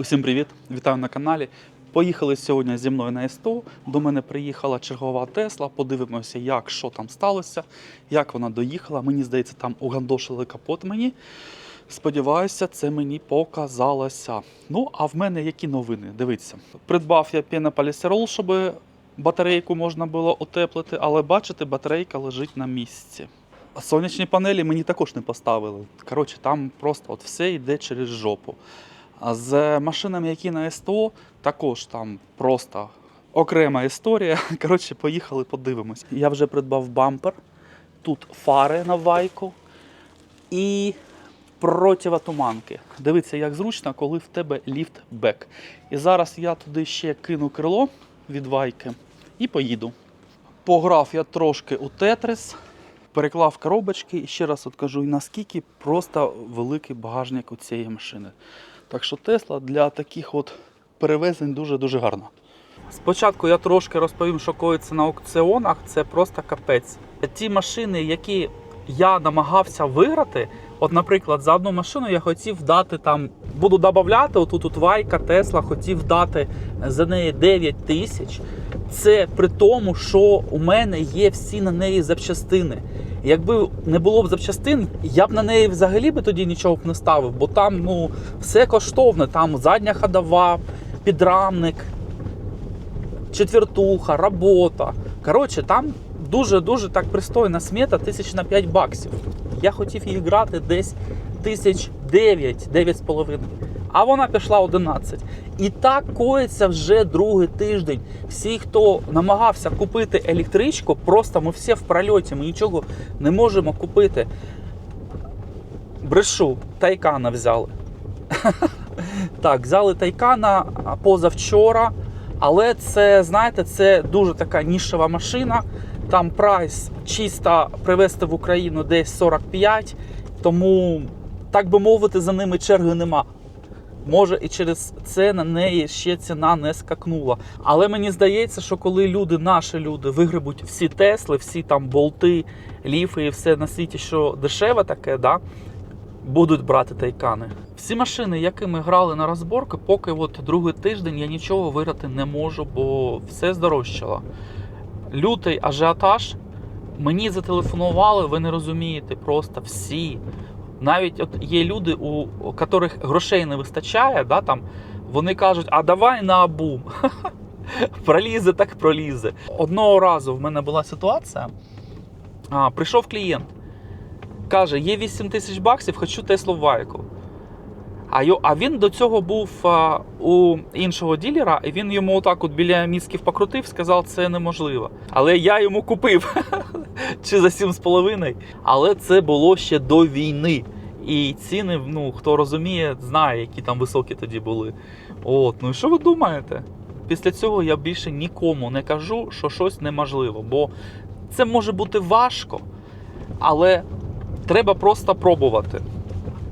Усім привіт! Вітаю на каналі. Поїхали сьогодні зі мною на СТО. До мене приїхала чергова Тесла. Подивимося, як що там сталося, як вона доїхала. Мені здається, там угандошили капот мені. Сподіваюся, це мені показалося. Ну, а в мене які новини? Дивіться, придбав я пенополістирол, щоб батарейку можна було утеплити, але бачите, батарейка лежить на місці. Сонячні панелі мені також не поставили. Коротше, там просто от все йде через жопу. З машинами, які на СТО, також там просто окрема історія. Коротше, поїхали, подивимось. Я вже придбав бампер, тут фари на вайку і противотуманки. Дивіться, як зручно, коли в тебе ліфт-бек. І зараз я туди ще кину крило від вайки і поїду. Пограв я трошки у Тетрис, переклав коробочки і ще раз от кажу, наскільки просто великий багажник у цієї машини. Так що Тесла для таких от перевезень дуже-дуже гарна. Спочатку я трошки розповім, що коїться на аукціонах, це просто капець. Ті машини, які я намагався виграти, от, наприклад, за одну машину я хотів дати там, буду додавати, отут от Вайка, Тесла, хотів дати за неї 9 тисяч. Це при тому, що у мене є всі на неї запчастини. Якби не було б запчастин, я б на неї взагалі би тоді нічого б не ставив, бо там ну, все коштовне, там задня ходова, підрамник, четвертуха, робота. Коротше, там дуже-дуже так пристойна смета, тисяч на 5 баксів. Я хотів її грати десь тисяч 9, 9,5. А вона пішла 11. І так коїться вже другий тиждень. Всі, хто намагався купити електричку, просто ми всі в прольоті, ми нічого не можемо купити. Брешу, тайкана взяли. Так, взяли тайкана позавчора. Але це, знаєте, це дуже така нішева машина. Там прайс чисто привезти в Україну десь 45, тому, так би мовити, за ними черги нема. Може, і через це на неї ще ціна не скакнула. Але мені здається, що коли люди, наші люди, вигребуть всі Тесли, всі там болти, ліфи і все на світі, що дешеве таке, да, будуть брати тайкани. Всі машини, якими грали на розборки, поки от другий тиждень я нічого виграти не можу, бо все здорожчало. Лютий ажіотаж. Мені зателефонували, ви не розумієте, просто всі. Навіть от є люди, у яких грошей не вистачає, да, там, вони кажуть, а давай на абум. Пролізе, так пролізе. Одного разу в мене була ситуація. А, прийшов клієнт, каже, є 8 тисяч баксів, хочу Теслу Вайку. А, він до цього був у іншого ділера, і він йому отак от біля місків покрутив, сказав, це неможливо. Але я йому купив чи за 7,5. Але це було ще до війни. І ціни, ну хто розуміє, знає, які там високі тоді були. От, ну і що ви думаєте? Після цього я більше нікому не кажу, що щось неможливо, бо це може бути важко, але треба просто пробувати.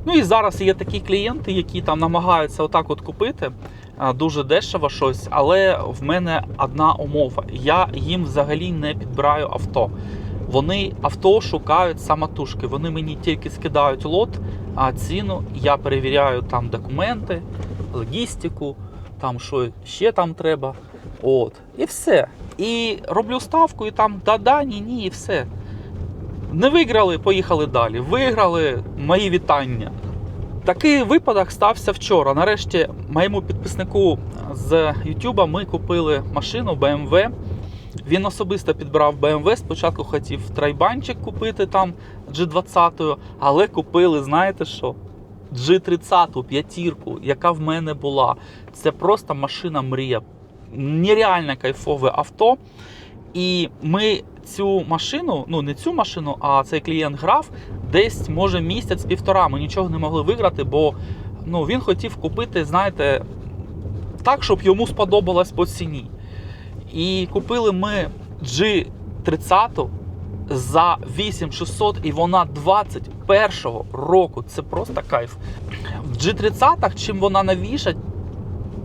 Ну і зараз є такі клієнти, які там намагаються отак от купити дуже дешево щось, але в мене одна умова: я їм взагалі не підбираю авто. Вони авто шукають самотужки. Вони мені тільки скидають лот, а ціну я перевіряю там документи, логістику, там що ще там треба. От, і все. І роблю ставку, і там да-да, ні, ні, і все. Не виграли, поїхали далі. Виграли мої вітання. Такий випадок стався вчора. Нарешті моєму підписнику з Ютуба ми купили машину BMW. Він особисто підбирав BMW. Спочатку хотів трайбанчик купити там G20, але купили, знаєте що? G30 п'ятірку, яка в мене була. Це просто машина мрія. Нереально кайфове авто. І ми цю машину, ну не цю машину, а цей клієнт грав десь, може, місяць-півтора. Ми нічого не могли виграти, бо ну, він хотів купити, знаєте, так, щоб йому сподобалось по ціні. І купили ми G30 за 8600, і вона 21-го року. Це просто кайф. В G30, чим вона новіша,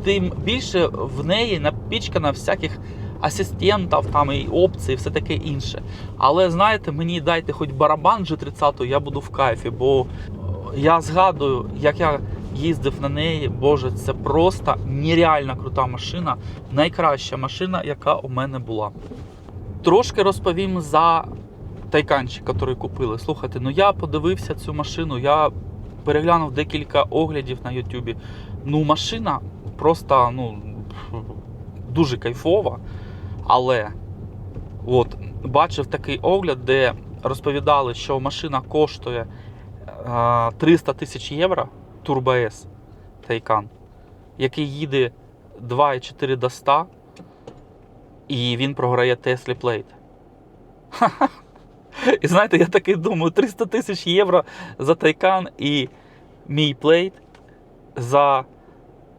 тим більше в неї напічкана всяких асистентів, там і опцій, все таке інше. Але знаєте, мені дайте хоч барабан G30, я буду в кайфі, бо е, я згадую, як я їздив на неї. Боже, це просто нереально крута машина. Найкраща машина, яка у мене була. Трошки розповім за тайканчик, який купили. Слухайте, ну я подивився цю машину, я переглянув декілька оглядів на Ютубі. Ну, машина просто ну, дуже кайфова. Але от, бачив такий огляд, де розповідали, що машина коштує е, 300 тисяч євро Turbo S Taycan, який їде 2,4 до 100, і він програє Tesla Plate. І знаєте, я такий думаю, 300 тисяч євро за Taycan і мій плейт за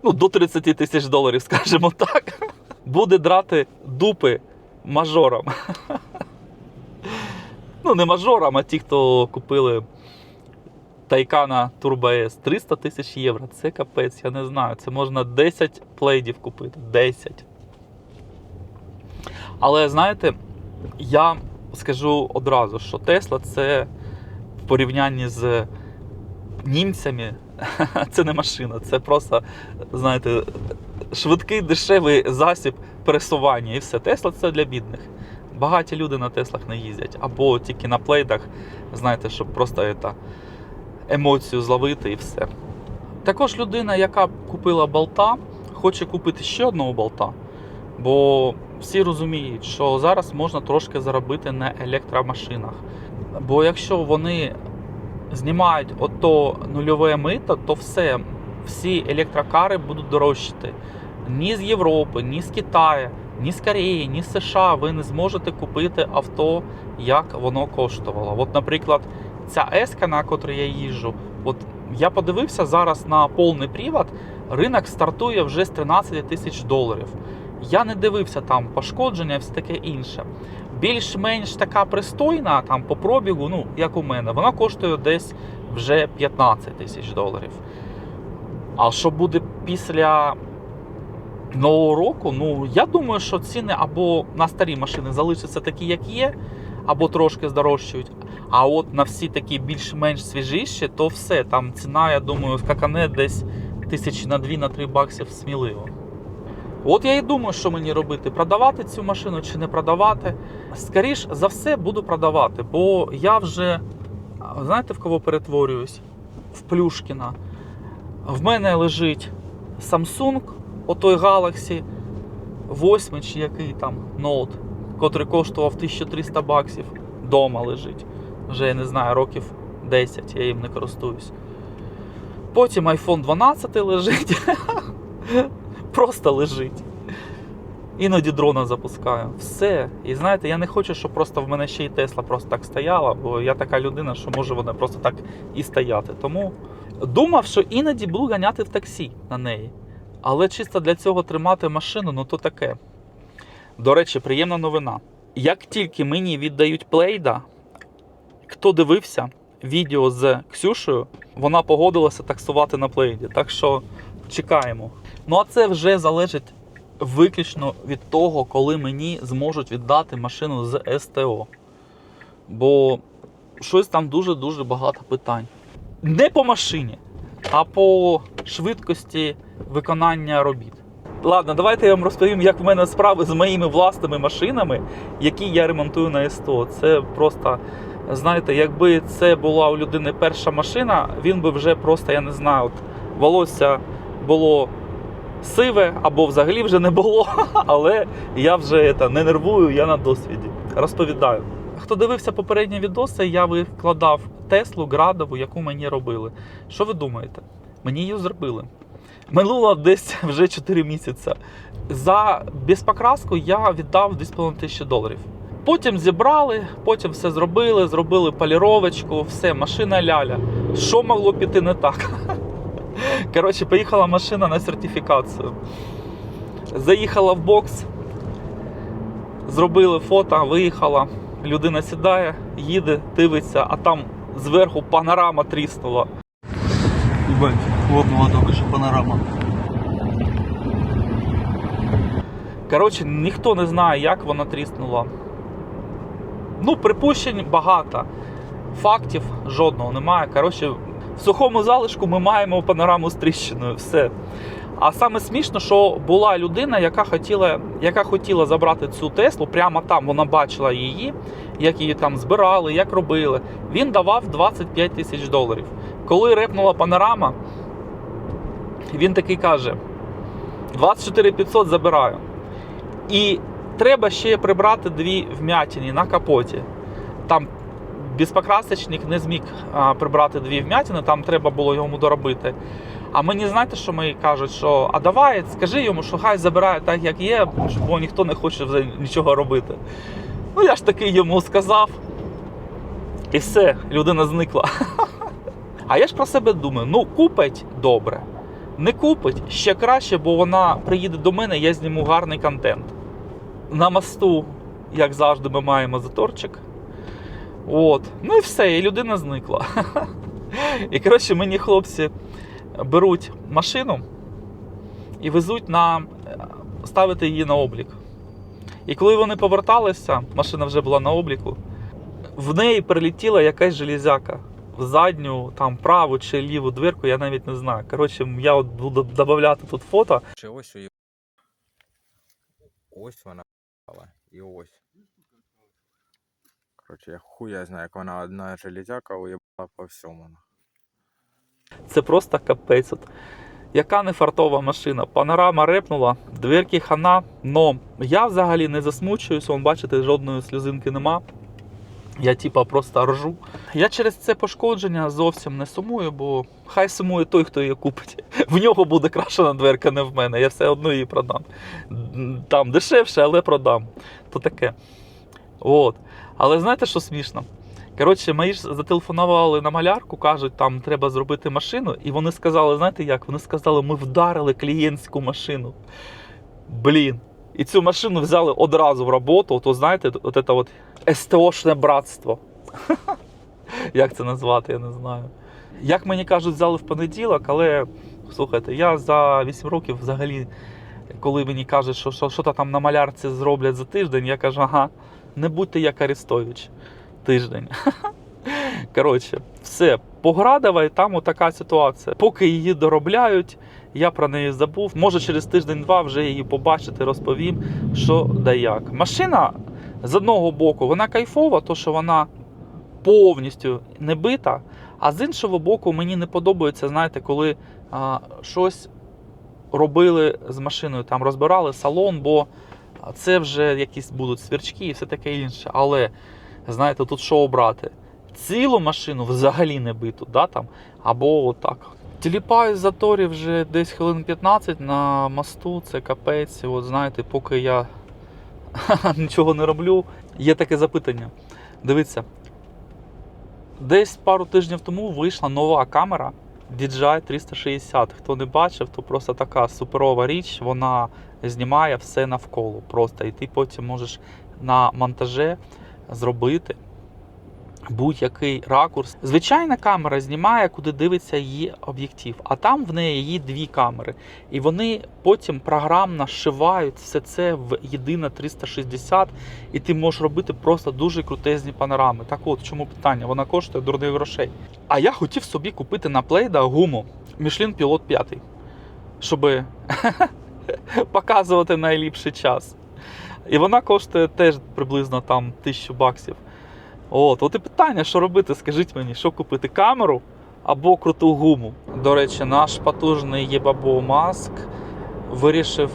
ну, до 30 тисяч доларів, скажімо так, буде драти дупи мажорам. Ну, не мажорам, а ті, хто купили Тайкана Turbo S 300 тисяч євро. Це капець, я не знаю. Це можна 10 плейдів купити. 10. Але знаєте, я скажу одразу, що Тесла це в порівнянні з німцями, це не машина, це просто, знаєте, швидкий дешевий засіб пересування і все. Тесла це для бідних. Багаті люди на Теслах не їздять, або тільки на плейдах, знаєте, щоб просто это, емоцію зловити і все. Також людина, яка купила болта, хоче купити ще одного болта, бо всі розуміють, що зараз можна трошки заробити на електромашинах. Бо якщо вони знімають ото нульове мито, то все, всі електрокари будуть дорожчати. Ні з Європи, ні з Китаю, ні з Кореї, ні з США ви не зможете купити авто, як воно коштувало. От, наприклад, ця еска, на котрій я їжджу, от я подивився зараз на повний привод, ринок стартує вже з 13 тисяч доларів. Я не дивився там пошкодження все таке інше. Більш-менш така пристойна, там по пробігу, ну як у мене, вона коштує десь вже 15 тисяч доларів. А що буде після нового року, ну я думаю, що ціни або на старі машини залишаться такі, як є, або трошки здорожчають. А от на всі такі більш-менш свіжіші, то все. Там ціна, я думаю, скакане десь тисячі на 2 на 3 баксів сміливо. От я і думаю, що мені робити: продавати цю машину чи не продавати. Скоріш за все, буду продавати, бо я вже, знаєте, в кого перетворююсь? В Плюшкіна. В мене лежить Samsung, отой Galaxy 8 чи який там Note, котрий коштував 1300 баксів. Дома лежить. Вже я не знаю, років 10 я їм не користуюсь. Потім iPhone 12 лежить. Просто лежить. Іноді дрона запускаю. Все. І знаєте, я не хочу, щоб просто в мене ще й Тесла просто так стояла, бо я така людина, що може вона просто так і стояти. Тому думав, що іноді буду ганяти в таксі на неї. Але чисто для цього тримати машину, ну то таке. До речі, приємна новина. Як тільки мені віддають плейда, хто дивився відео з Ксюшею, вона погодилася таксувати на плейді. Так що чекаємо. Ну а це вже залежить виключно від того, коли мені зможуть віддати машину з СТО. Бо щось там дуже-дуже багато питань. Не по машині, а по швидкості виконання робіт. Ладно, давайте я вам розповім, як в мене справи з моїми власними машинами, які я ремонтую на СТО. Це просто, знаєте, якби це була у людини перша машина, він би вже просто, я не знаю, от волосся було сиве або взагалі вже не було. Але я вже это, не нервую, я на досвіді. Розповідаю. Хто дивився попередні відоси, я викладав Теслу Градову, яку мені робили. Що ви думаєте? Мені її зробили. Минуло десь вже 4 місяці. За безпокраску я віддав 2,5 тисячі доларів. Потім зібрали, потім все зробили, зробили поліровочку, все, машина ляля. Що могло піти не так? Коротше, поїхала машина на сертифікацію. Заїхала в бокс, зробили фото, виїхала. Людина сідає, їде, дивиться, а там зверху панорама тріснула. Ебать, хлопнула только что панорама. Коротше, ніхто не знає, як вона тріснула. Ну, припущень багато. Фактів жодного немає. Коротше, В сухому залишку ми маємо панораму з тріщиною. Все. А саме смішно, що була людина, яка хотіла, яка хотіла забрати цю Теслу, прямо там вона бачила її, як її там збирали, як робили. Він давав 25 тисяч доларів. Коли репнула панорама, він такий каже: 24 500 забираю. І треба ще прибрати дві вмятини на капоті. Там безпокрасочник не зміг прибрати дві вмятини, там треба було йому доробити. А мені знаєте, що мені кажуть, що а давай, скажи йому, що хай забирає так, як є, бо ніхто не хоче вже нічого робити. Ну я ж таки йому сказав. І все, людина зникла. А я ж про себе думаю: ну купить добре. Не купить ще краще, бо вона приїде до мене, я зніму гарний контент. На мосту, як завжди, ми маємо заторчик. От. Ну і все, і людина зникла. І коротше, мені хлопці беруть машину і везуть на ставити її на облік. І коли вони поверталися, машина вже була на обліку, в неї прилетіла якась железяка в задню, там праву чи ліву дверку, я навіть не знаю. Коротше, я от буду додавати тут фото. Чи ось уїб... Ось вона і ось. Коротше, я хуя знаю, як вона одна железяка уїбала по всьому. Це просто капець. От. Яка не фартова машина. Панорама репнула, дверки хана. Но я взагалі не засмучуюсь, вон, бачите, жодної сльозинки нема. Я типа просто ржу. Я через це пошкодження зовсім не сумую, бо хай сумує той, хто її купить. В нього буде крашена дверка, не в мене. Я все одно її продам. Там дешевше, але продам. То таке. От. Але знаєте, що смішно? Коротше, мої ж зателефонували на малярку, кажуть, там треба зробити машину, і вони сказали, знаєте як? Вони сказали, ми вдарили клієнтську машину. Блін. І цю машину взяли одразу в роботу, то знаєте, от це от СТОшне братство. Як це назвати, я не знаю. Як мені кажуть, взяли в понеділок, але слухайте, я за 8 років взагалі, коли мені кажуть, що що, що там на малярці зроблять за тиждень, я кажу, ага, не будьте як Арестович тиждень. Коротше, все, Поградова, і там отака ситуація. Поки її доробляють, я про неї забув. Може, через тиждень-два вже її побачити, розповім, що да як. Машина з одного боку, вона кайфова, то що вона повністю не бита. А з іншого боку, мені не подобається, знаєте, коли а, щось робили з машиною, там розбирали салон, бо це вже якісь будуть свірчки і все таке інше. Але знаєте, тут що обрати? Цілу машину взагалі не биту, да, там, або отак. Тіліпаю заторі вже десь хвилин 15 на мосту, це капець. От знаєте, поки я нічого не роблю, є таке запитання. Дивіться, десь пару тижнів тому вийшла нова камера DJI 360. Хто не бачив, то просто така суперова річ, вона знімає все навколо. Просто і ти потім можеш на монтаже зробити будь-який ракурс. Звичайна камера знімає, куди дивиться її об'єктив, а там в неї є дві камери. І вони потім програмно зшивають все це в єдине 360, і ти можеш робити просто дуже крутезні панорами. Так от, чому питання? Вона коштує дурних грошей. А я хотів собі купити на плейда гуму Michelin Pilot 5, щоб показувати найліпший час. І вона коштує теж приблизно там тисячу баксів. От, от і питання, що робити, скажіть мені, що купити камеру або круту гуму. До речі, наш потужний Єбабо Маск вирішив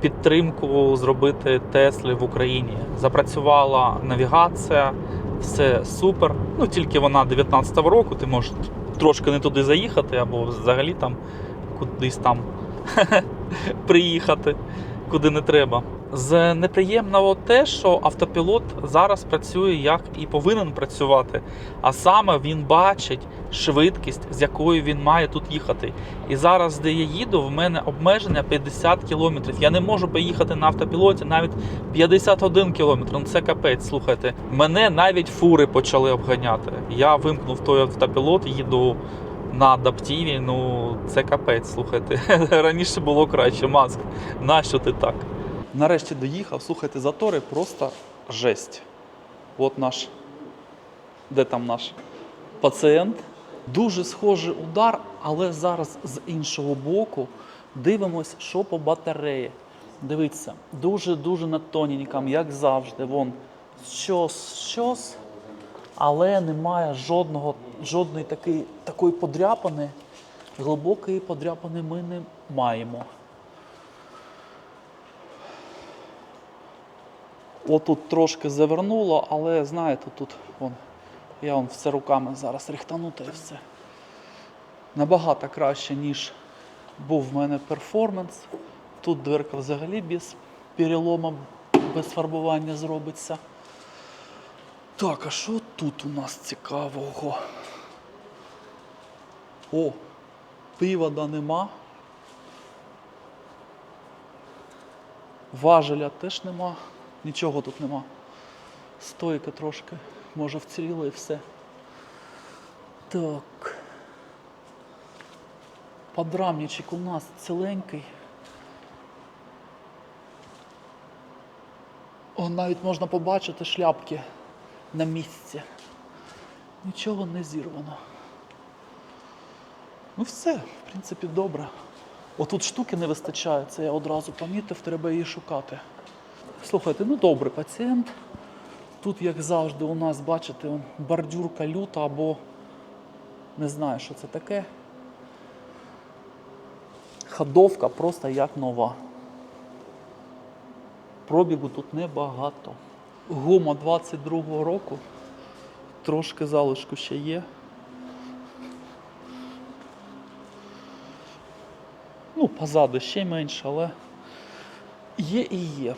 підтримку зробити Тесли в Україні. Запрацювала навігація, все супер. Ну тільки вона 19-го року, ти можеш трошки не туди заїхати, або взагалі там кудись там приїхати, куди не треба. З неприємного те, що автопілот зараз працює як і повинен працювати, а саме він бачить швидкість, з якою він має тут їхати. І зараз, де я їду, в мене обмеження 50 км. Я не можу поїхати на автопілоті навіть 51 км. Ну це капець. Слухайте, мене навіть фури почали обганяти. Я вимкнув той автопілот, їду на адаптиві. Ну це капець. Слухайте. Раніше було краще. Маск, нащо ти так? Нарешті доїхав. Слухайте, затори просто жесть. От наш. Де там наш пацієнт? Дуже схожий удар, але зараз з іншого боку дивимось, що по батареї. Дивіться, дуже-дуже на тоненькому, як завжди. Вон щось, щось, але немає жодного, жодної такої, подряпини. Глибокої подряпини ми не маємо. Отут трошки завернуло, але знаєте, тут вон, я вон все руками зараз рихтануто і все. Набагато краще, ніж був в мене перформанс. Тут дверка взагалі без перелому, без фарбування зробиться. Так, а що тут у нас цікавого? О, привода нема. Важеля теж нема. Нічого тут нема. Стойка трошки, може вціліла і все. Так. Подрамничок у нас ціленький. О, навіть можна побачити шляпки на місці. Нічого не зірвано. Ну все, в принципі, добре. Отут штуки не вистачає, це я одразу помітив, треба її шукати. Слухайте, ну добре, пацієнт. Тут, як завжди, у нас, бачите, бордюрка люта або не знаю, що це таке. Ходовка просто як нова. Пробігу тут небагато. Гума 22-го року. Трошки залишку ще є. Ну, позаду ще менше, але є і є.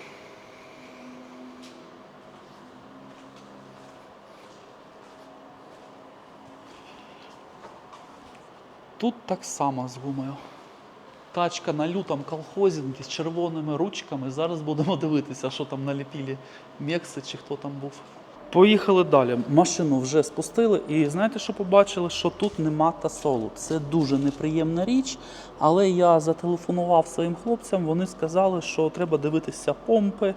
Тут так само з гумою. Тачка на лютому колхозінгі з червоними ручками. Зараз будемо дивитися, що там наліпили Мекси чи хто там був. Поїхали далі. Машину вже спустили, і знаєте, що побачили? Що тут нема тасолу. Це дуже неприємна річ, але я зателефонував своїм хлопцям. Вони сказали, що треба дивитися помпи,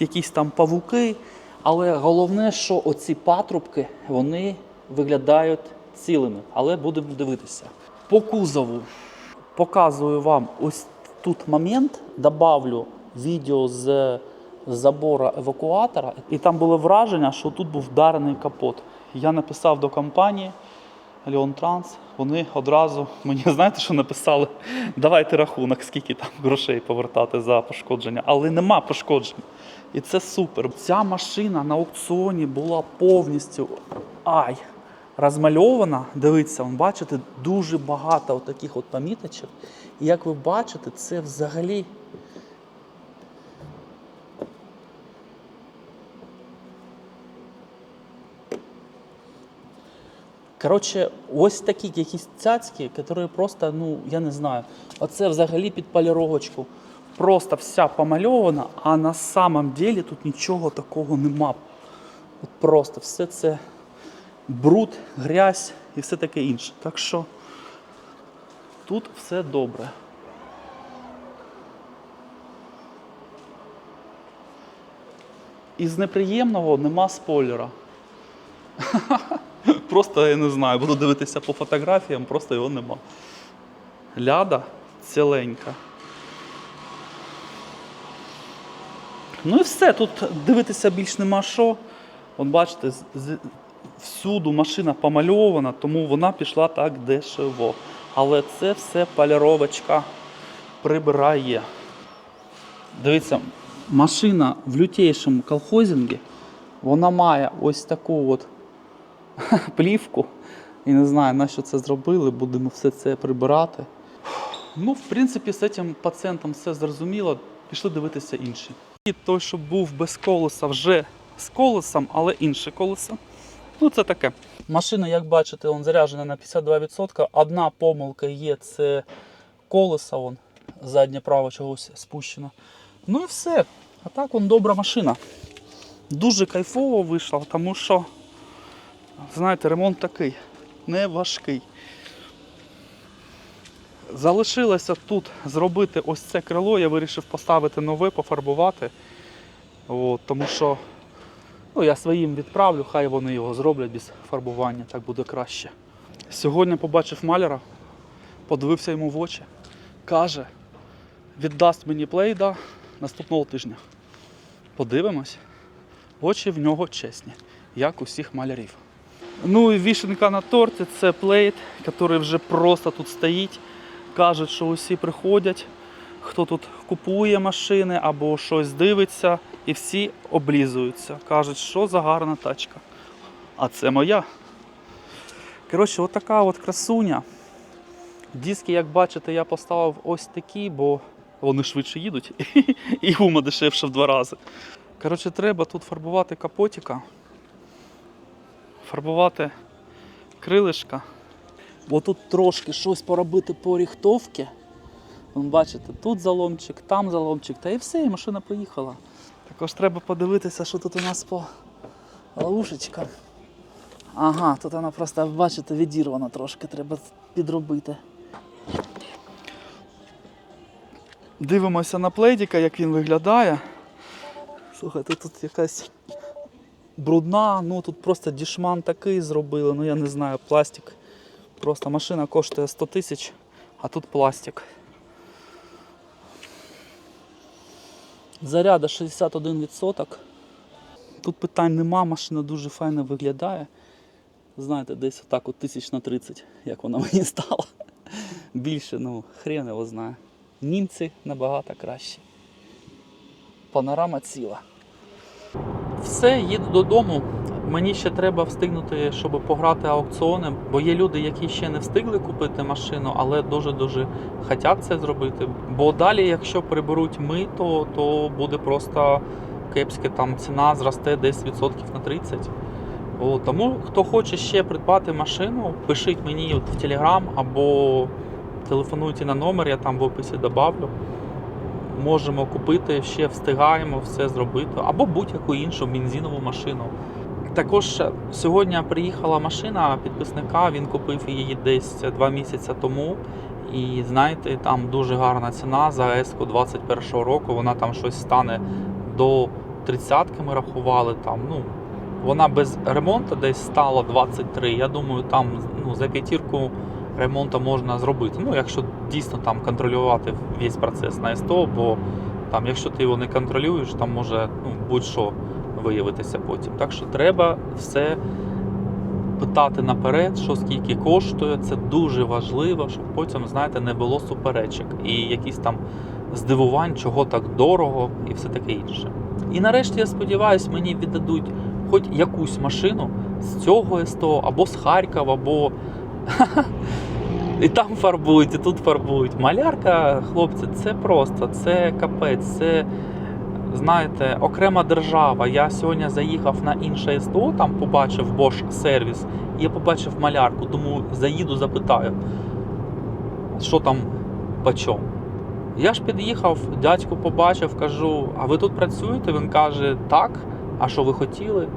якісь там павуки. Але головне, що оці патрубки вони виглядають цілими, але будемо дивитися. По кузову показую вам ось тут момент, добавлю відео з забору евакуатора, і там було враження, що тут був вдарений капот. Я написав до компанії Леон Транс, вони одразу мені знаєте, що написали? Давайте рахунок, скільки там грошей повертати за пошкодження. Але нема пошкоджень. І це супер. Ця машина на аукціоні була повністю ай, розмальована. Дивіться, вон, бачите, дуже багато от таких от поміточок. І як ви бачите, це взагалі. Коротше, ось такі якісь цяцьки, які просто, ну, я не знаю, оце взагалі під поліровочку. Просто вся помальована, а на самом деле тут нічого такого нема. От просто все це бруд, грязь і все таке інше. Так що тут все добре. Із неприємного нема спойлера. Просто я не знаю, буду дивитися по фотографіям, просто його нема. Ляда ціленька. Ну і все, тут дивитися більш нема що. От бачите, всюду машина помальована, тому вона пішла так дешево. Але це все поліровочка прибирає. Дивіться, машина в лютейшому колхозінгі, вона має ось таку от плівку. І не знаю, на що це зробили, будемо все це прибирати. Ну, в принципі, з цим пацієнтом все зрозуміло. Пішли дивитися інші. І той, що був без колеса, вже з колесом, але інше колесо. Ну, це таке. Машина, як бачите, он заряджена на 52%. Одна помилка є, це колесо, вон, заднє право чогось спущено. Ну і все. А так вон добра машина. Дуже кайфово вийшло, тому що, знаєте, ремонт такий, не важкий. Залишилося тут зробити ось це крило. Я вирішив поставити нове, пофарбувати. От, тому що ну, я своїм відправлю, хай вони його зроблять без фарбування, так буде краще. Сьогодні побачив маляра, подивився йому в очі, каже, віддасть мені плейда наступного тижня. Подивимось. Очі в нього чесні, як у всіх малярів. Ну і вішенка на торті це плейт, який вже просто тут стоїть. Кажуть, що усі приходять, хто тут купує машини або щось дивиться, і всі облізуються. Кажуть, що за гарна тачка. А це моя. Коротше, от така от красуня. Диски, як бачите, я поставив ось такі, бо вони швидше їдуть і гума дешевше в два рази. Коротше, треба тут фарбувати капотика, фарбувати крилишка. Бо тут трошки щось поробити по ріхтовці. Бачите, тут заломчик, там заломчик, та і все, і машина поїхала. Також треба подивитися, що тут у нас по ловушечкам. Ага, тут вона просто, бачите, відірвана трошки, треба підробити. Дивимося на плейдіка, як він виглядає. Слухайте, тут якась брудна, ну тут просто дішман такий зробили, ну я не знаю, пластик. Просто машина коштує 100 тисяч, а тут пластик. Заряда 61%. Тут питань нема, машина дуже файно виглядає. Знаєте, десь отак от тисяч на 30, як вона мені стала. Більше, ну, хрен його знає. Німці набагато краще. Панорама ціла. Все, їду додому. Мені ще треба встигнути, щоб пограти аукціони, бо є люди, які ще не встигли купити машину, але дуже-дуже хочуть це зробити. Бо далі, якщо приберуть мито, то буде просто кепське там ціна зросте десь відсотків на 30. О, тому хто хоче ще придбати машину, пишіть мені от в Телеграм або телефонуйте на номер, я там в описі добавлю. Можемо купити, ще встигаємо все зробити, або будь-яку іншу бензинову машину. Також сьогодні приїхала машина підписника, він купив її десь два місяці тому. І знаєте, там дуже гарна ціна за еску 21-го року. Вона там щось стане до 30-ки ми рахували. Там, ну, вона без ремонту десь стала 23. Я думаю, там ну, за п'ятірку ремонту можна зробити. Ну, якщо дійсно там контролювати весь процес на СТО, бо там, якщо ти його не контролюєш, там може ну, будь-що виявитися потім. Так що треба все питати наперед, що скільки коштує. Це дуже важливо, щоб потім, знаєте, не було суперечок і якісь там здивувань, чого так дорого і все таке інше. І нарешті я сподіваюся, мені віддадуть хоч якусь машину з цього СТО, або з Харкова, або і там фарбують, і тут фарбують. Малярка, хлопці, це просто, це капець, це, знаєте, окрема держава. Я сьогодні заїхав на інше СТО, там побачив Bosch сервіс, і я побачив малярку, тому заїду, запитаю, що там по чому. Я ж під'їхав, дядьку побачив, кажу, а ви тут працюєте? Він каже, так. А що ви хотіли?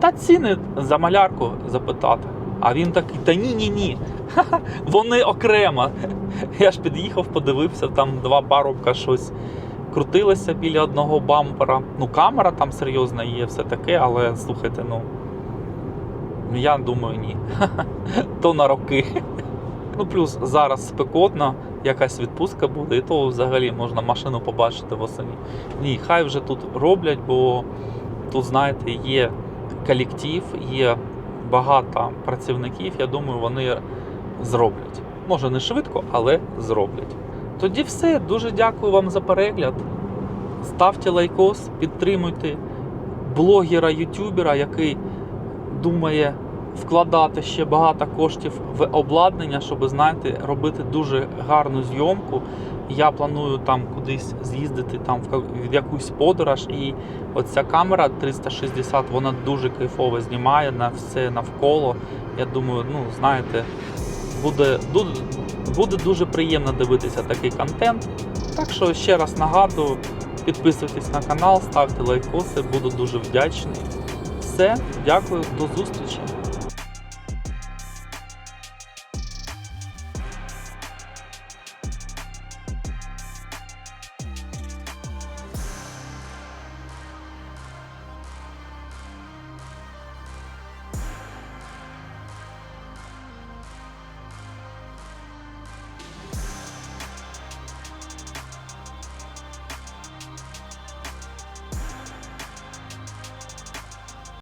Та ціни за малярку запитати. А він такий, та ні, ні, ні. Вони окремо. Я ж під'їхав, подивився, там два парубка щось крутилися біля одного бампера. Ну, камера там серйозна є, все таке, але слухайте, ну. Я думаю, ні. То на роки. Ну, плюс зараз спекотно, якась відпустка буде, і то взагалі можна машину побачити восені. Ні, хай вже тут роблять, бо тут, знаєте, є колектив, є багато працівників. Я думаю, вони зроблять. Може не швидко, але зроблять. Тоді все. Дуже дякую вам за перегляд. Ставте лайкос, підтримуйте блогера, ютубера, який думає вкладати ще багато коштів в обладнання, щоб знаєте, робити дуже гарну зйомку. Я планую там кудись з'їздити там в якусь подорож, і оця камера 360 вона дуже кайфово знімає на все навколо. Я думаю, ну знаєте, буде, буде дуже приємно дивитися такий контент. Так що ще раз нагадую, підписуйтесь на канал, ставте лайкоси, буду дуже вдячний. Все, дякую, до зустрічі.